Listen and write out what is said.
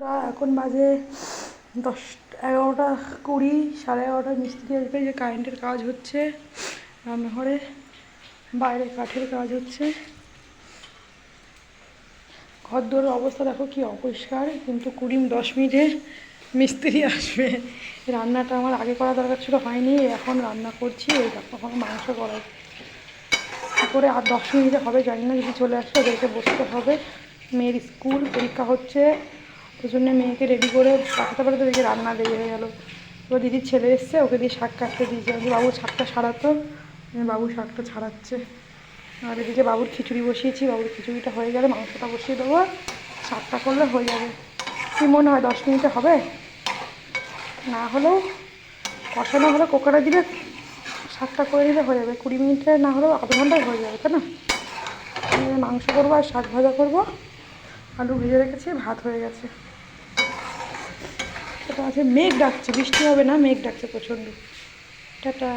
এখন বাজে দশ, এগারোটা কুড়ি, সাড়ে এগারোটা মিস্ত্রি আসবে যে কারেন্টের কাজ হচ্ছে রান্নাঘরে, বাইরে কাঠের কাজ হচ্ছে। ঘর অবস্থা দেখো কি অপরিষ্কার, কিন্তু কুড়ি, দশ মিনিটে মিস্ত্রি আসবে। রান্নাটা আমার আগে করা দরকার ছিল, হয়নি, এখন রান্না করছি, এই এখন মাংস করাই কী করে আর দশ মিনিটে হবে জানি না, যদি চলে আসে ওদেরকে বসতে হবে। মেয়ের স্কুল, পরীক্ষা হচ্ছে। ওই জন্য মেয়েকে রেডি করে পাঠাতে পাঠাতে দেখি রান্না দেরি হয়ে গেলো। এবার দিদির ছেলে এসছে, ওকে দিয়ে শাক কাটতে দিয়েছে। আমি বাবু, শাকটা সারাতো? আমি বাবু, শাকটা ছাড়াচ্ছে। আর এদিকে বাবুর খিচুড়ি বসিয়েছি, বাবুর খিচুড়িটা হয়ে গেলে মাংসটা বসিয়ে দেবো। শাকটা করলে হয়ে যাবে। কী মনে হয়, দশ মিনিটে হবে? না হলেও কষানো হলে কুকারে দিলে শাকটা করে দিলে হয়ে যাবে। কুড়ি মিনিটে না হলেও আধ ঘন্টায় হয়ে যাবে, তাই না? মাংস করব আর শাক ভাজা করব। আলু ভেজে রেখেছি, ভাত হয়ে গেছে। এটা আছে মেঘ ডাকছে, বৃষ্টি হবে না, মেঘ ডাকছে প্রচণ্ড। টাটা।